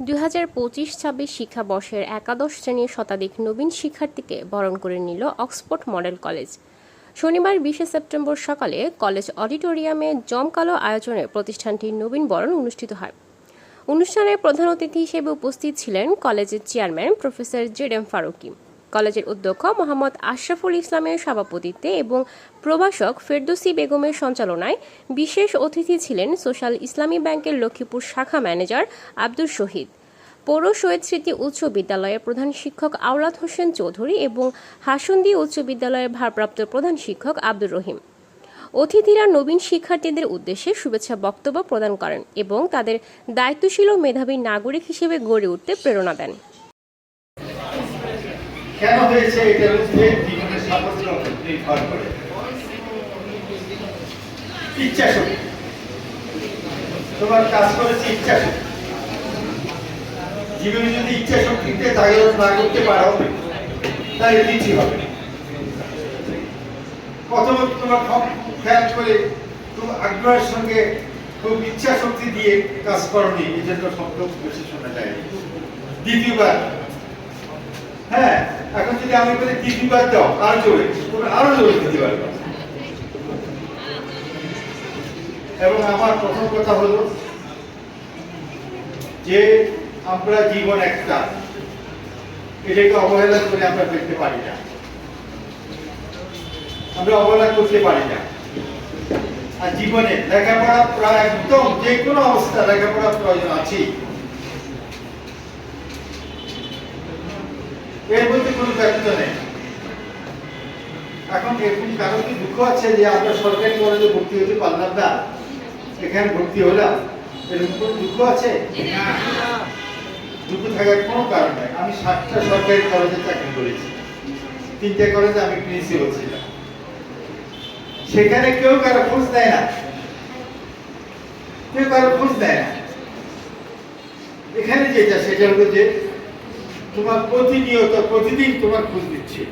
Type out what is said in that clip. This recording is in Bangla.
দুই হাজার পঁচিশ ছাব্বিশ শিক্ষাবর্ষের একাদশ শ্রেণির শতাধিক নবীন শিক্ষার্থীকে বরণ করে নিল অক্সফোর্ড মডেল কলেজ। শনিবার বিশে সেপ্টেম্বর সকালে কলেজ অডিটোরিয়ামে জমকালো আয়োজনে প্রতিষ্ঠানটির নবীন বরণ অনুষ্ঠিত হয়। অনুষ্ঠানে প্রধান অতিথি হিসেবে উপস্থিত ছিলেন কলেজের chairman professor Z M Faruqi. কলেজের অধ্যক্ষ মোহাম্মদ আশরাফুল ইসলামের সভাপতিত্বে এবং প্রভাষক ফেরদৌসি বেগমের সঞ্চালনায় বিশেষ অতিথি ছিলেন সোশ্যাল ইসলামী ব্যাংকের লক্ষ্মীপুর শাখা ম্যানেজার আব্দুর শহীদ। পৌর শহীদ স্মৃতি উচ্চ বিদ্যালয়ের প্রধান শিক্ষক আওলাদ হোসেন চৌধুরী এবং হাসন্দি উচ্চ বিদ্যালয়ের ভারপ্রাপ্ত প্রধান শিক্ষক আব্দুর রহিম। অতিথিরা নবীন শিক্ষার্থীদের উদ্দেশ্যে শুভেচ্ছা বক্তব্য প্রদান করেন এবং তাদের দায়িত্বশীল ও মেধাবী নাগরিক হিসেবে গড়ে উঠতে প্রেরণা দেন। কেন হয়েছে এটার উপরে জীবনের সাফল্য নির্ভর করে। ইচ্ছা শক্তি তোমার কাজ করেছে ইচ্ছা শক্তি জীবনে যদি ইচ্ছা শক্তিতে জাগরণ না করতে পারো, তাহলে কিছু হবে। না। প্রথমত তোমার খেয়াল করে খুব আগ্রহের সঙ্গে খুব ইচ্ছা শক্তি দিয়ে কাজ করনি এই জন্য শব্দ বেশি শোনা যায়। দ্বিতীয়বার। হ্যাঁ যদি আমি দাও? আর জোরে? আরও জোরে এবং আমার প্রথম কথা হলো যে আমরা জীবন একটা। এটাকে অবহেলা করে আমরা ফেলতে পারি না। আমরা অবহেলা করতে পারি না। আর জীবনে লেখাপড়া প্রায় একদম যে কোনো অবস্থা লেখাপড়া প্রয়োজন আছেই। এর মধ্যে কোনো ব্যর্থ নেই। এখন এরকম কারও কি দুঃখ আছে যে আমরা সরকারি কলেজে ভর্তি পারলাম না এখানে ভর্তি হলাম। এরকম কোনো দুঃখ আছে? দুঃখ থাকার কোনো কারণ নাই। আমি সাতটা সরকারি কলেজে চাকরি করেছি। তিনটে কলেজে আমি প্রিন্সিপাল ছিলাম। সেখানে কেউ কারও খোঁজ দেয় না। কেউ কারও খোঁজ দেয় না। এখানে যেটা, সেটা হলো যে তোমার প্রতিনিয়ত প্রতিদিন তোমার খোঁজ দিচ্ছে